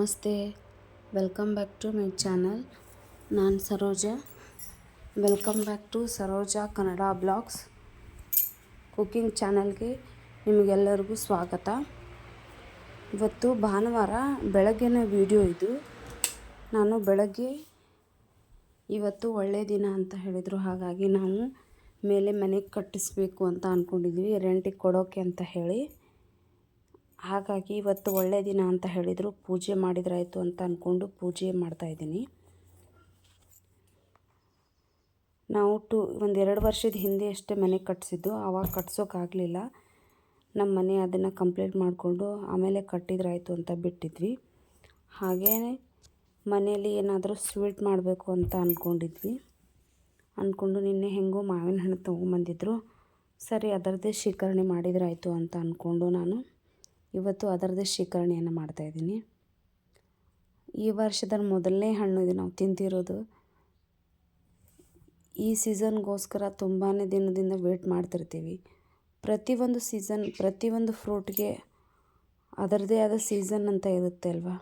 ನಮಸ್ತೆ. Welcome back to my channel. ನಾನು Saroja. Welcome back to Saroja Kannada blogs. Cooking ಚಾನಲ್ಗೆ ನಿಮಗೆಲ್ಲರಿಗೂ ಸ್ವಾಗತ. ಇವತ್ತು ಭಾನುವಾರ ಬೆಳಗ್ಗಿನ ವಿಡಿಯೋ ಇದು. ನಾನು ಬೆಳಗ್ಗೆ ಇವತ್ತು ಒಳ್ಳೆಯ ದಿನ ಅಂತ ಹೇಳಿದರು. ಹಾಗಾಗಿ ನಾವು ಮೇಲೆ ಮನೆಗೆ ಕಟ್ಟಿಸ್ಬೇಕು ಅಂತ ಅಂದ್ಕೊಂಡಿದ್ವಿ ರೆಂಟಿಗೆ ಕೊಡೋಕೆ ಅಂತ ಹೇಳಿ. ಹಾಗಾಗಿ ಇವತ್ತು ಒಳ್ಳೆಯ ದಿನ ಅಂತ ಹೇಳಿದರು. ಪೂಜೆ ಮಾಡಿದ್ರಾಯಿತು ಅಂತ ಅಂದ್ಕೊಂಡು ಪೂಜೆ ಮಾಡ್ತಾಯಿದ್ದೀನಿ ನಾವು ಟು, ಒಂದು ಎರಡು ವರ್ಷದ ಹಿಂದೆ ಅಷ್ಟೇ ಮನೆ ಕಟ್ಟಿಸಿದ್ದು ಆವಾಗ ಕಟ್ಸೋಕ್ಕಾಗಲಿಲ್ಲ ನಮ್ಮ ಮನೆ ಅದನ್ನು ಕಂಪ್ಲೀಟ್ ಮಾಡಿಕೊಂಡು ಆಮೇಲೆ ಕಟ್ಟಿದ್ರಾಯಿತು ಅಂತ ಬಿಟ್ಟಿದ್ವಿ. ಹಾಗೇ ಮನೆಯಲ್ಲಿ ಏನಾದರೂ ಸ್ವೀಟ್ ಮಾಡಬೇಕು ಅಂತ ಅಂದ್ಕೊಂಡಿದ್ವಿ ಅಂದ್ಕೊಂಡು ನಿನ್ನೆ ಹೆಂಗೋ ಮಾವಿನ ಹಣ್ಣು ತೊಗೊಂಬಂದಿದ್ರು. ಸರಿ, ಅದರದ್ದೇ ಶೇಖರಣೆ ಮಾಡಿದ್ರಾಯಿತು ಅಂತ ಅಂದ್ಕೊಂಡು ನಾನು ಇವತ್ತು ಅದರದ್ದೇ ಶೇಖರಣೆಯನ್ನು ಮಾಡ್ತಾಯಿದ್ದೀನಿ ಈ ವರ್ಷದ ಮೊದಲನೇ ಹಣ್ಣು ಇದು ನಾವು ತಿಂತಿರೋದು. ಈ ಸೀಸನ್ಗೋಸ್ಕರ ತುಂಬಾ ದಿನದಿಂದ ವೇಟ್ ಮಾಡ್ತಿರ್ತೀವಿ. ಪ್ರತಿಯೊಂದು ಸೀಸನ್, ಪ್ರತಿಯೊಂದು ಫ್ರೂಟ್ಗೆ ಅದರದೇ ಆದ ಸೀಸನ್ ಅಂತ ಇರುತ್ತೆ ಅಲ್ವಾ?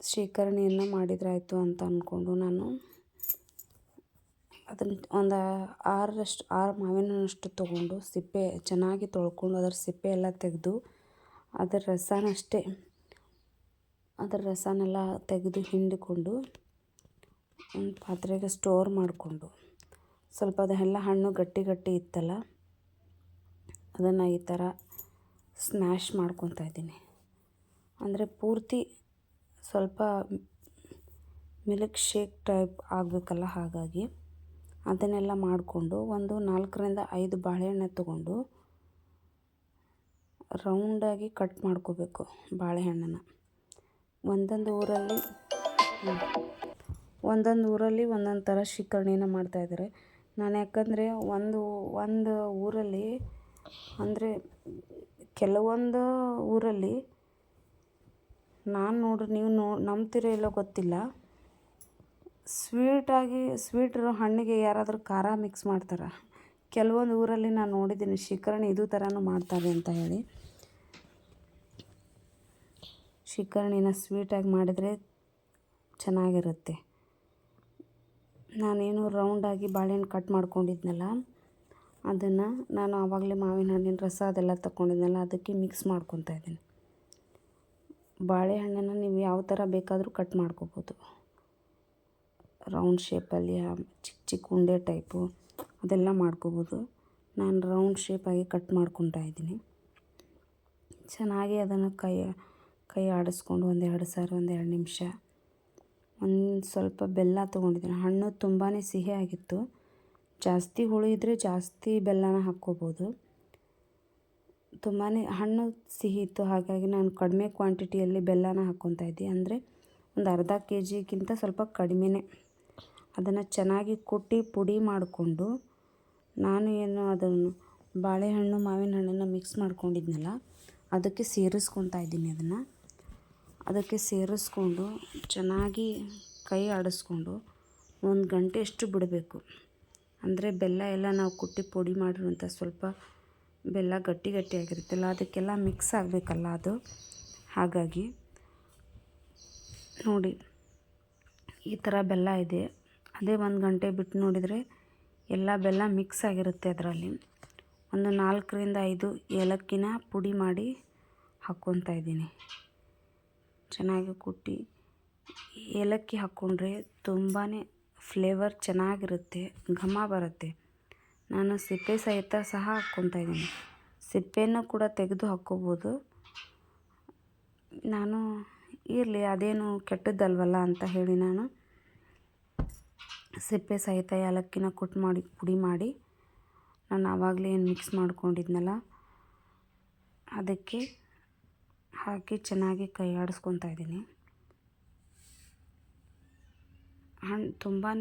ಶೇಖರಣೆಯನ್ನು ಮಾಡಿದ್ರಾಯಿತು ಅಂತ ಅಂದ್ಕೊಂಡು ನಾನು ಅದನ್ನು ಒಂದು ಆರರಷ್ಟು, ಆರು ಮಾವಿನ ಹಣ್ಣಷ್ಟು ತೊಗೊಂಡು ಸಿಪ್ಪೆ ಚೆನ್ನಾಗಿ ತೊಳ್ಕೊಂಡು ಅದರ ಸಿಪ್ಪೆ ಎಲ್ಲ ತೆಗೆದು ಅದರ ರಸನಷ್ಟೇ ಅದರ ರಸನೆಲ್ಲ ತೆಗೆದು ಹಿಂಡಿಕೊಂಡು ಒಂದು ಪಾತ್ರೆಗೆ ಸ್ಟೋರ್ ಮಾಡಿಕೊಂಡು ಸ್ವಲ್ಪ ಅದೆಲ್ಲ ಹಣ್ಣು ಗಟ್ಟಿ ಗಟ್ಟಿ ಇತ್ತಲ್ಲ, ಅದನ್ನು ಈ ಥರ ಸ್ಮ್ಯಾಶ್ ಮಾಡ್ಕೊತಾ ಇದ್ದೀನಿ. ಅಂದರೆ ಪೂರ್ತಿ ಸ್ವಲ್ಪ ಮಿಲ್ಕ್ ಶೇಕ್ ಟೈಪ್ ಆಗಬೇಕಲ್ಲ ಹಾಗಾಗಿ. ಅದನ್ನೆಲ್ಲ ಮಾಡಿಕೊಂಡು ಒಂದು ನಾಲ್ಕರಿಂದ ಐದು ಬಾಳೆಹಣ್ಣು ತಗೊಂಡು ರೌಂಡಾಗಿ ಕಟ್ ಮಾಡ್ಕೋಬೇಕು ಬಾಳೆಹಣ್ಣನ್ನು. ಒಂದೊಂದು ಊರಲ್ಲಿ ಒಂದೊಂದು ಊರಲ್ಲಿ ಒಂದೊಂದು ಥರ ಶಿಕರ್ಣಿನ ಮಾಡ್ತಾಯಿದ್ದಾರೆ ನಾನು ಯಾಕಂದರೆ ಒಂದು ಒಂದು ಊರಲ್ಲಿ, ಅಂದರೆ ಕೆಲವೊಂದು ಊರಲ್ಲಿ, ನಾನು ನೋಡ್ರಿ ನೀವು ನೋ, ನಂಬ್ತಿರೋ ಇಲ್ಲೋ ಗೊತ್ತಿಲ್ಲ. ಸ್ವೀಟಾಗಿ ಸ್ವೀಟ್ ಹಣ್ಣಿಗೆ ಯಾರಾದರೂ ಖಾರ ಮಿಕ್ಸ್ ಮಾಡ್ತಾರೆ? ಕೆಲವೊಂದು ಊರಲ್ಲಿ ನಾನು ನೋಡಿದ್ದೀನಿ ಶಿಕರ್ಣಿ ಇದು ಥರನೂ ಮಾಡ್ತಾರೆ ಅಂತ ಹೇಳಿ. ಶಿಕರ್ಣಿನ ಸ್ವೀಟಾಗಿ ಮಾಡಿದರೆ ಚೆನ್ನಾಗಿರುತ್ತೆ. ನಾನೇನು ರೌಂಡಾಗಿ ಬಾಳೆಹಣ್ಣು ಕಟ್ ಮಾಡ್ಕೊಂಡಿದ್ನಲ್ಲ, ಅದನ್ನು ನಾನು ಆವಾಗಲೇ ಮಾವಿನ ಹಣ್ಣಿನ ರಸ ಅದೆಲ್ಲ ತಗೊಂಡಿದ್ನಲ್ಲ ಅದಕ್ಕೆ ಮಿಕ್ಸ್ ಮಾಡ್ಕೊತಾ ಇದ್ದೀನಿ. ಬಾಳೆಹಣ್ಣನ್ನು ನೀವು ಯಾವ ಥರ ಬೇಕಾದರೂ ಕಟ್ ಮಾಡ್ಕೋಬೋದು. ರೌಂಡ್ ಶೇಪಲ್ಲಿ ಚಿಕ್ಕ ಚಿಕ್ಕ ಉಂಡೆ ಟೈಪು ಅದೆಲ್ಲ ಮಾಡ್ಕೋಬೋದು. ನಾನು ರೌಂಡ್ ಶೇಪಾಗಿ ಕಟ್ ಮಾಡ್ಕೊತಾ ಇದ್ದೀನಿ. ಚೆನ್ನಾಗಿ ಅದನ್ನು ಕೈ ಕೈ ಆಡಿಸ್ಕೊಂಡು ಒಂದೆರಡು ಸಾರಿ ಒಂದೆರಡು ನಿಮಿಷ. ಒಂದು ಸ್ವಲ್ಪ ಬೆಲ್ಲ ತೊಗೊಂಡಿದ್ದೀನಿ. ಹಣ್ಣು ತುಂಬಾ ಸಿಹಿ ಆಗಿತ್ತು. ಜಾಸ್ತಿ ಹುಳಿ ಇದ್ದರೆ ಜಾಸ್ತಿ ಬೆಲ್ಲನ ಹಾಕ್ಕೋಬೋದು. ತುಂಬಾ ಹಣ್ಣು ಸಿಹಿ ಇತ್ತು. ಹಾಗಾಗಿ ನಾನು ಕಡಿಮೆ ಕ್ವಾಂಟಿಟಿಯಲ್ಲಿ ಬೆಲ್ಲನ ಹಾಕ್ಕೊತಾ ಇದ್ದೆ ಅಂದರೆ ಒಂದು ಅರ್ಧ ಕೆ ಜಿಗಿಂತ ಸ್ವಲ್ಪ ಕಡಿಮೆನೇ. ಅದನ್ನು ಚೆನ್ನಾಗಿ ಕುಟ್ಟಿ ಪುಡಿ ಮಾಡಿಕೊಂಡು ನಾನು ಏನು ಅದನ್ನು ಬಾಳೆಹಣ್ಣು, ಮಾವಿನ ಹಣ್ಣನ್ನು ಮಿಕ್ಸ್ ಮಾಡ್ಕೊಂಡಿದ್ನಲ್ಲ, ಅದಕ್ಕೆ ಸೇರಿಸ್ಕೊತಾ ಇದ್ದೀನಿ ಅದನ್ನು. ಅದಕ್ಕೆ ಸೇರಿಸ್ಕೊಂಡು ಚೆನ್ನಾಗಿ ಕೈ ಆಡಿಸ್ಕೊಂಡು ಒಂದು ಗಂಟೆಯಷ್ಟು ಬಿಡಬೇಕು. ಅಂದರೆ ಬೆಲ್ಲ ಎಲ್ಲ ನಾವು ಕುಟ್ಟಿ ಪುಡಿ ಮಾಡಿರುವಂಥ ಸ್ವಲ್ಪ ಬೆಲ್ಲ ಗಟ್ಟಿ ಗಟ್ಟಿ ಆಗಿರುತ್ತಲ್ಲ, ಅದಕ್ಕೆಲ್ಲ ಮಿಕ್ಸ್ ಆಗಬೇಕಲ್ಲ ಅದು. ಹಾಗಾಗಿ ನೋಡಿ, ಈ ಥರ ಬೆಲ್ಲ ಇದೆ. ಅದೇ ಒಂದು ಗಂಟೆ ಬಿಟ್ಟು ನೋಡಿದರೆ ಎಲ್ಲ ಬೆಲ್ಲ ಮಿಕ್ಸ್ ಆಗಿರುತ್ತೆ ಅದರಲ್ಲಿ. ಒಂದು ನಾಲ್ಕರಿಂದ ಐದು ಏಲಕ್ಕಿನ ಪುಡಿ ಮಾಡಿ ಹಾಕ್ಕೊತಾ ಇದ್ದೀನಿ. ಚೆನ್ನಾಗಿ ಕುಟ್ಟಿ ಏಲಕ್ಕಿ ಹಾಕ್ಕೊಂಡ್ರೆ ತುಂಬಾ ಫ್ಲೇವರ್ ಚೆನ್ನಾಗಿರುತ್ತೆ, ಘಮ ಬರುತ್ತೆ. ನಾನು ಸಿಪ್ಪೆ ಸಹಿತ ಸಹ ಹಾಕ್ಕೊತಾ ಇದ್ದೀನಿ. ಸಿಪ್ಪೆಯನ್ನು ಕೂಡ ತೆಗೆದು ಹಾಕ್ಕೋಬೋದು. ನಾನು ಇರಲಿ, ಅದೇನು ಕೆಟ್ಟದ್ದಲ್ವಲ್ಲ ಅಂತ ಹೇಳಿ ನಾನು ಸಿಪ್ಪೆ ಸಹಿತ ಏಲಕ್ಕಿನ ಕೊಟ್ಟು ಮಾಡಿ, ಪುಡಿ ಮಾಡಿ ನಾನು ಆವಾಗಲೇ ಏನು ಮಿಕ್ಸ್ ಮಾಡ್ಕೊಂಡಿದ್ನಲ್ಲ, ಅದಕ್ಕೆ ಹಾಕಿ ಚೆನ್ನಾಗಿ ಕೈ ಆಡಿಸ್ಕೊತಾ ಇದ್ದೀನಿ. ಹಣ್ಣು ತುಂಬಾ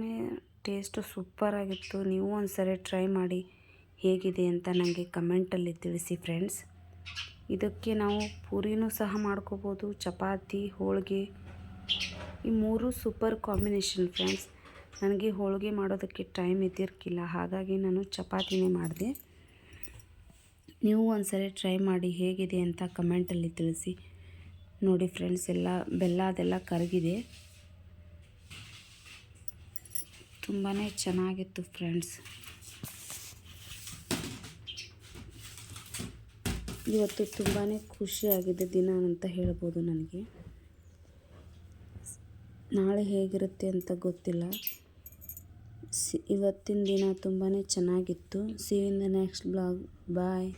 ಟೇಸ್ಟು ಸೂಪರಾಗಿತ್ತು ನೀವು ಒಂದು ಸರಿ ಟ್ರೈ ಮಾಡಿ ಹೇಗಿದೆ ಅಂತ ನನಗೆ ಕಮೆಂಟಲ್ಲಿ ತಿಳಿಸಿ ಫ್ರೆಂಡ್ಸ್ ಇದಕ್ಕೆ ನಾವು ಪೂರಿನೂ ಸಹ ಮಾಡ್ಕೋಬೋದು, ಚಪಾತಿ, ಹೋಳಿಗೆ, ಈ ಮೂರು ಸೂಪರ್ ಕಾಂಬಿನೇಷನ್ ಫ್ರೆಂಡ್ಸ್ ನನಗೆ ಹೋಳಿಗೆ ಮಾಡೋದಕ್ಕೆ ಟೈಮ್ ಇದ್ದಿರ್ಕಿಲ್ಲ. ಹಾಗಾಗಿ ನಾನು ಚಪಾತಿನೇ ಮಾಡಿದೆ. ನೀವು ಒಂದ್ಸರಿ ಟ್ರೈ ಮಾಡಿ ಹೇಗಿದೆ ಅಂತ ಕಮೆಂಟಲ್ಲಿ ತಿಳಿಸಿ. ನೋಡಿ ಫ್ರೆಂಡ್ಸ್ ಎಲ್ಲ ಬೆಲ್ಲ ಅದೆಲ್ಲ ಕರಗಿದೆ. ತುಂಬಾ ಚೆನ್ನಾಗಿತ್ತು ಫ್ರೆಂಡ್ಸ್ ಇವತ್ತು ತುಂಬಾ ಖುಷಿಯಾಗಿದೆ ದಿನ ಅಂತ ಹೇಳ್ಬೋದು ನನಗೆ. ನಾಳೆ ಹೇಗಿರುತ್ತೆ ಅಂತ ಗೊತ್ತಿಲ್ಲ. ಸಿ ಇವತ್ತಿನ ದಿನ ತುಂಬಾ ಚೆನ್ನಾಗಿತ್ತು. See in the next blog bye